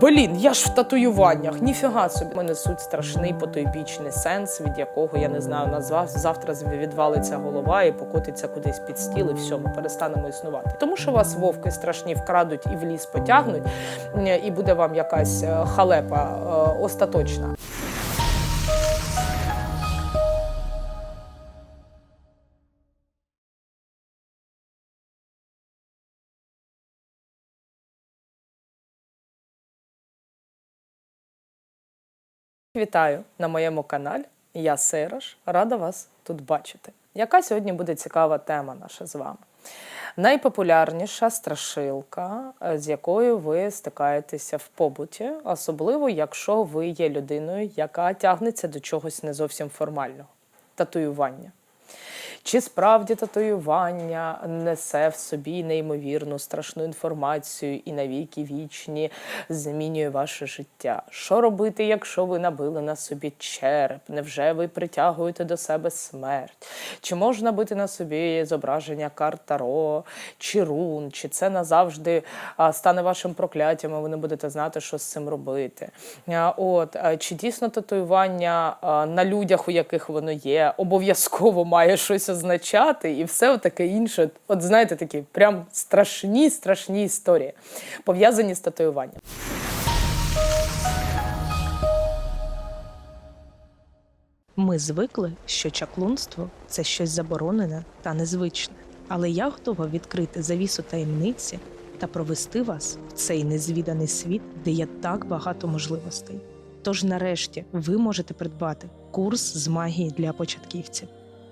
Блін, я ж в татуюваннях, ніфіга собі. мене суть страшний потойбічний сенс, від якого я не знаю, назвав завтра відвалиться голова і покотиться кудись під стіл, і все, ми перестанемо існувати. Тому що вас вовки страшні вкрадуть і в ліс потягнуть, і буде вам якась е, халепа е, остаточна. Вітаю на моєму каналі. Я Сираш. рада вас тут бачити. Яка сьогодні буде цікава тема наша з вами? Найпопулярніша страшилка, е, з якою ви стикаєтеся в побуті, особливо якщо ви є людиною, яка тягнеться до чогось не зовсім формального татуювання. Чи справді татуювання несе в собі неймовірну страшну інформацію і навіки вічні змінює ваше життя? Що робити, якщо ви набили на собі череп? Невже ви притягуєте до себе смерть? Чи можна бити на собі зображення карт Таро, чи рун? Чи це назавжди стане вашим прокляттям, і ви не будете знати, що з цим робити? От чи дійсно татуювання на людях, у яких воно є, обов'язково має щось означати, і все таке інше. От знаєте, такі прям страшні, страшні історії, пов'язані з татуюванням. Ми звикли, що чаклунство це щось заборонене та незвичне. Але я готова відкрити завісу таємниці та провести вас в цей незвіданий світ, де є так багато можливостей. Тож, нарешті, ви можете придбати курс з магії для початківців.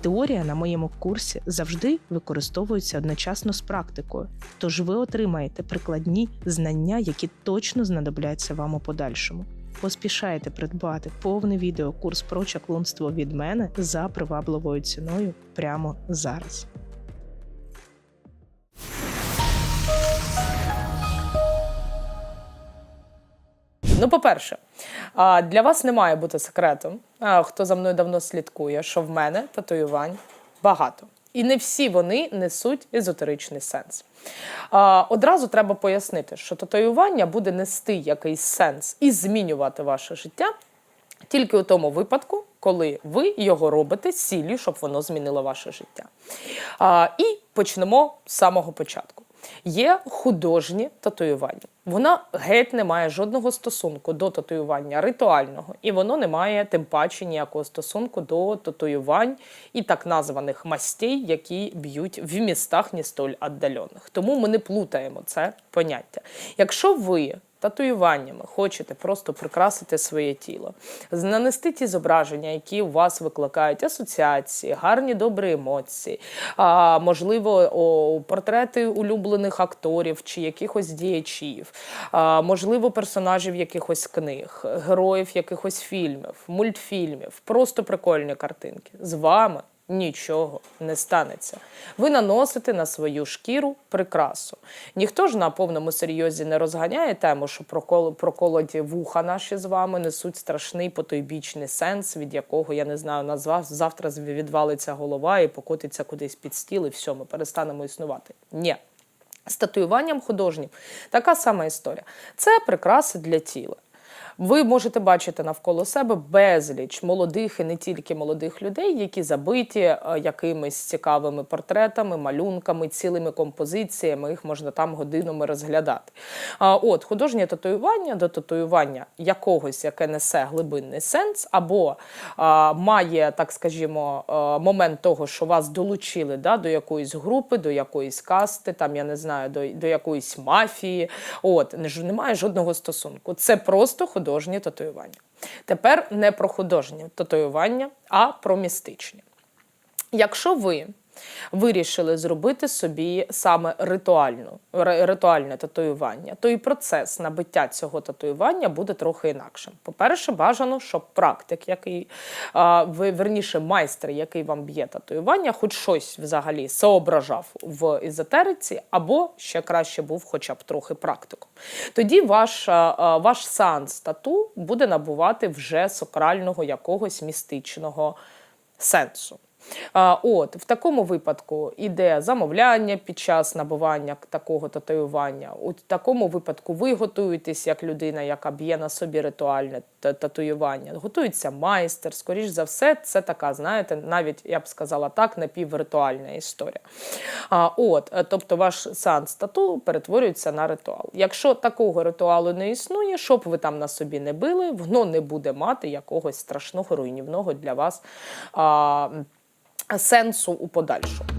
Теорія на моєму курсі завжди використовується одночасно з практикою, тож ви отримаєте прикладні знання, які точно знадобляться вам у подальшому. Поспішайте придбати повний відеокурс про чаклунство від мене за привабливою ціною прямо зараз. Ну, по-перше, для вас не має бути секретом, хто за мною давно слідкує, що в мене татуювань багато. І не всі вони несуть езотеричний сенс. Одразу треба пояснити, що татуювання буде нести якийсь сенс і змінювати ваше життя тільки у тому випадку, коли ви його робите з ціллю, щоб воно змінило ваше життя. І почнемо з самого початку. Є художні татуювання. Вона геть не має жодного стосунку до татуювання ритуального, і воно не має тим паче ніякого стосунку до татуювань і так названих мастей, які б'ють в містах не столь віддалених. Тому ми не плутаємо це поняття. Якщо ви татуюваннями хочете просто прикрасити своє тіло, нанести ті зображення, які у вас викликають асоціації, гарні добрі емоції, а, можливо, о, портрети улюблених акторів чи якихось діячів, можливо, персонажів якихось книг, героїв якихось фільмів, мультфільмів, просто прикольні картинки з вами нічого не станеться. Ви наносите на свою шкіру прикрасу. Ніхто ж на повному серйозі не розганяє тему, що проколоті вуха наші з вами несуть страшний потойбічний сенс, від якого я не знаю, назвав завтра відвалиться голова і покотиться кудись під стіл, і все, ми перестанемо існувати. Ні. З татуюванням художнім така сама історія. Це прикраси для тіла. Ви можете бачити навколо себе безліч молодих і не тільки молодих людей, які забиті е, якимись цікавими портретами, малюнками, цілими композиціями. Їх можна там годинами розглядати. От художнє татуювання до татуювання якогось, яке несе глибинний сенс, або має, так скажімо, момент того, що вас долучили да, до якоїсь групи, до якоїсь касти, там я не знаю, до, до якоїсь мафії. От немає жодного стосунку. Це просто художнє татуювання. Тепер не про художнє татуювання, а про містичні. Якщо ви вирішили зробити собі саме ритуальну, ри- ритуальне татуювання, то і процес набиття цього татуювання буде трохи інакшим. По-перше, бажано, щоб практик, який ви верніше майстер, який вам б'є татуювання, хоч щось взагалі соображав в езотериці, або ще краще був хоча б трохи практиком. Тоді ваш, ваш сеанс тату буде набувати вже сакрального якогось містичного сенсу. От в такому випадку іде замовляння під час набування такого татуювання. У такому випадку ви готуєтесь як людина, яка б'є на собі ритуальне татуювання. Готується майстер. Скоріш за все, це така, знаєте, навіть я б сказала так, напівритуальна історія. От, е, тобто, ваш сеанс тату перетворюється на ритуал. Якщо такого ритуалу не існує, щоб ви там на собі не били, воно не буде мати якогось страшного руйнівного для вас. Сенсу у подальшому.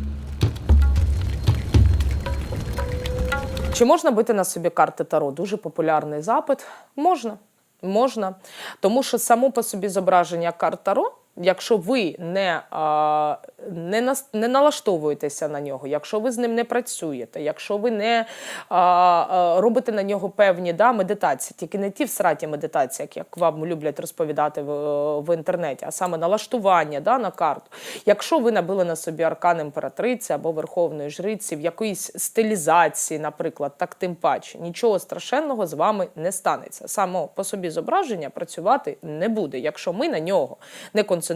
Чи можна бити на собі карти Таро? Дуже популярний запит. Можна. Можна. Тому що само по собі зображення карт Таро, якщо ви не, а, не, нас- не налаштовуєтеся на нього, якщо ви з ним не працюєте, якщо ви не а, робите на нього певні да, медитації, тільки не ті всраті медитації, як- як вам люблять розповідати в, в інтернеті, а саме налаштування да, на карту. Якщо ви набили на собі аркан імператриці або верховної жриці в якоїсь стилізації, наприклад, так тим паче, нічого страшенного з вами не станеться. Само по собі зображення працювати не буде, якщо ми на нього не концентруємося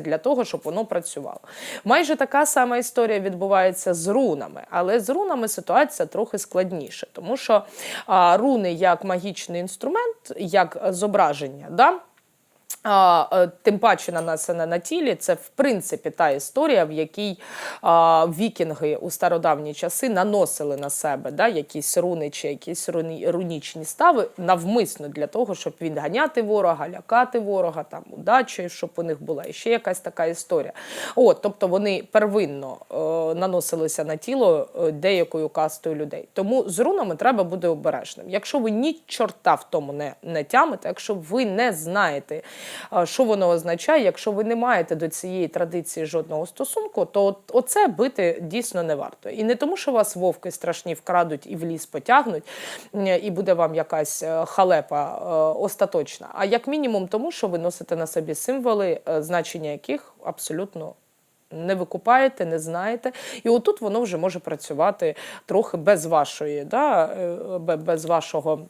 для того, щоб воно працювало. Майже така сама історія відбувається з рунами, але з рунами ситуація трохи складніша, тому що руни як магічний інструмент, як зображення, да, тим паче нанесене на тілі, це в принципі та історія, в якій а, вікінги у стародавні часи наносили на себе да, якісь руни чи якісь руні, рунічні стави навмисно для того, щоб відганяти ворога, лякати ворога, там удачею, щоб у них була і ще якась така історія. От, тобто вони первинно е, наносилися на тіло е, деякою кастою людей. Тому з рунами треба бути обережним. Якщо ви ні чорта в тому не, не тямите, якщо ви не знаєте, що воно означає, якщо ви не маєте до цієї традиції жодного стосунку, то оце бити дійсно не варто. І не тому, що вас вовки страшні вкрадуть і в ліс потягнуть, і буде вам якась е, халепа е, остаточна, а як мінімум тому, що ви носите на собі символи, е, значення яких абсолютно не викупаєте, не знаєте. І отут воно вже може працювати трохи без вашої, да, без вашого.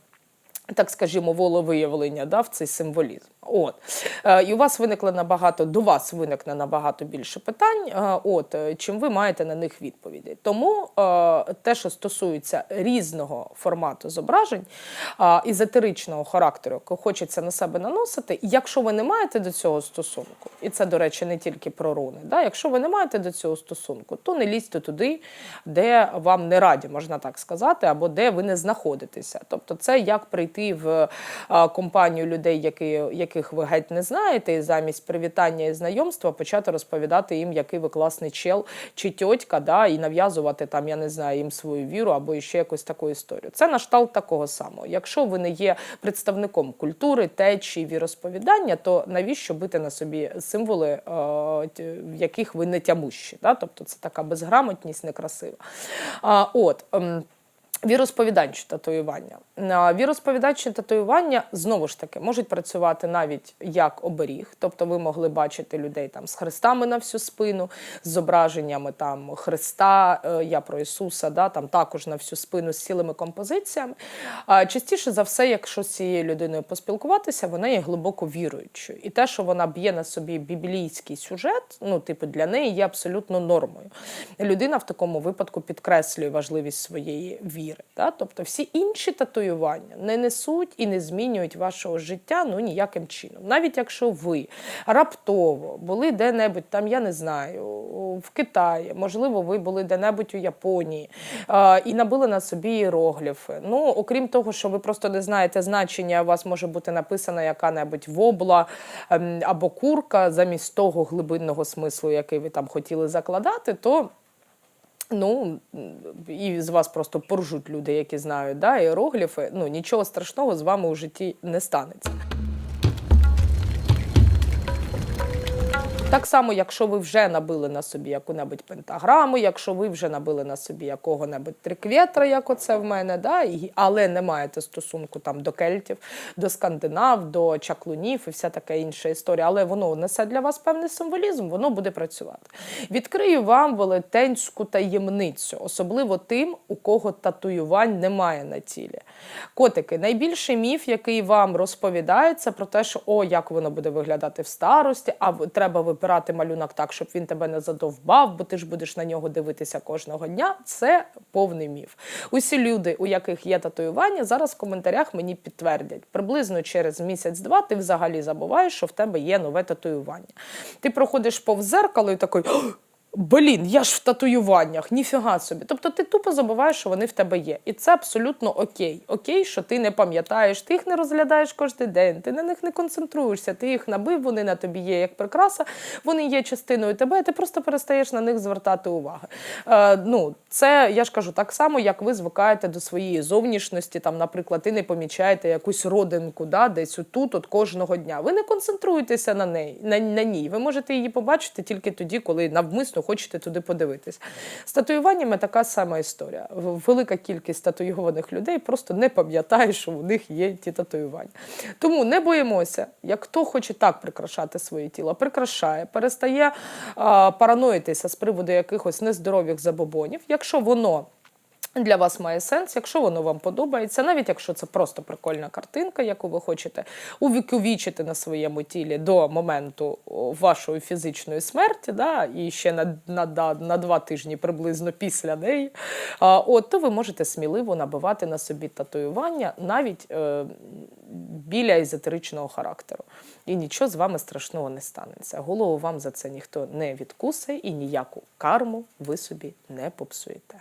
Так скажімо, волевиявлення да, в цей символізм. От. Е, І у вас виникли набагато, до вас виникне набагато більше питань, е, от, е, чим ви маєте на них відповіді. Тому те, що стосується різного формату зображень, езотеричного характеру, який хочеться на себе наносити, якщо ви не маєте до цього стосунку, і це, до речі, не тільки про руни, да, якщо ви не маєте до цього стосунку, то не лізьте туди, де вам не раді, можна так сказати, або де ви не знаходитеся. Тобто, це як прийти в компанію людей, які, яких ви геть не знаєте, і замість привітання і знайомства почати розповідати їм, який ви класний чел чи тьотька, да, і нав'язувати там, я не знаю, їм свою віру або ще якусь таку історію. Це на шталт такого самого. Якщо ви не є представником культури, течії, віросповідання, то навіщо бити на собі символи, е, в яких ви не тямущі? Да? Тобто це така безграмотність некрасива. А, от. Віросповіданчі татуювання. А, татуювання знову ж таки можуть працювати навіть як оберіг, тобто ви могли бачити людей там з хрестами на всю спину, з зображеннями там Христа, е, я про Ісуса, да, там також на всю спину з цілими композиціями. Частіше за все, якщо з цією людиною поспілкуватися, вона є глибоко віруючою. І те, що вона б'є на собі біблійський сюжет, ну, типу, для неї є абсолютно нормою. Людина в такому випадку підкреслює важливість своєї віри. Да? Тобто всі інші татуювання не несуть і не змінюють вашого життя ну ніяким чином. Навіть якщо ви раптово були де-небудь там, я не знаю, в Китаї, можливо, ви були де-небудь у Японії е, і набили на собі іерогліфи. Ну, окрім того, що ви просто не знаєте значення, у вас може бути написана яка-небудь вобла ем, або курка замість того глибинного смислу, який ви там хотіли закладати, то. Ну і з вас просто поржуть люди, які знають да, іерогліфи. Ну нічого страшного з вами у житті не станеться. Так само, якщо ви вже набили на собі яку-небудь пентаграму, якщо ви вже набили на собі якого-небудь трикветра, як оце в мене, да, але не маєте стосунку там до кельтів, до скандинав, до чаклунів і вся така інша історія, але воно несе для вас певний символізм, воно буде працювати. Відкрию вам велетенську таємницю, особливо тим, у кого татуювань немає на тілі. Котики, найбільший міф, який вам розповідається про те, що о, як воно буде виглядати в старості, а треба вибирати малюнок так, щоб він тебе не задовбав, бо ти ж будеш на нього дивитися кожного дня. Це повний міф. Усі люди, у яких є татуювання, зараз в коментарях мені підтвердять. Приблизно через місяць-два ти взагалі забуваєш, що в тебе є нове татуювання. Ти проходиш повз зеркало і такий. «О, Блін, я ж в татуюваннях, ніфіга собі. Тобто ти тупо забуваєш, що вони в тебе є. І це абсолютно окей. Окей, що ти не пам'ятаєш, ти їх не розглядаєш кожен день, ти на них не концентруєшся, ти їх набив, вони на тобі є як прикраса, вони є частиною тебе, і ти просто перестаєш на них звертати увагу. Е, ну, це я ж кажу так само, як ви звикаєте до своєї зовнішності. Там, наприклад, ти не помічаєте якусь родинку, да, десь отут, от кожного дня. Ви не концентруєтеся на неї, на, на ній. Ви можете її побачити тільки тоді, коли навмисно хочете туди подивитись. З татуюваннями така сама історія. Велика кількість татуюваних людей просто не пам'ятає, що у них є ті татуювання. Тому не боїмося, як хто хоче так прикрашати своє тіло, прикрашає, перестає а, параноїтися з приводу якихось нездорових забобонів, якщо воно. Для вас має сенс, якщо воно вам подобається, навіть якщо це просто прикольна картинка, яку ви хочете увіковічити на своєму тілі до моменту вашої фізичної смерті, да, і ще на, на, на, два тижні приблизно після неї, а, от, то ви можете сміливо набивати на собі татуювання навіть е, біля езотеричного характеру. І нічого з вами страшного не станеться. Голову вам за це ніхто не відкусить і ніяку карму ви собі не попсуєте.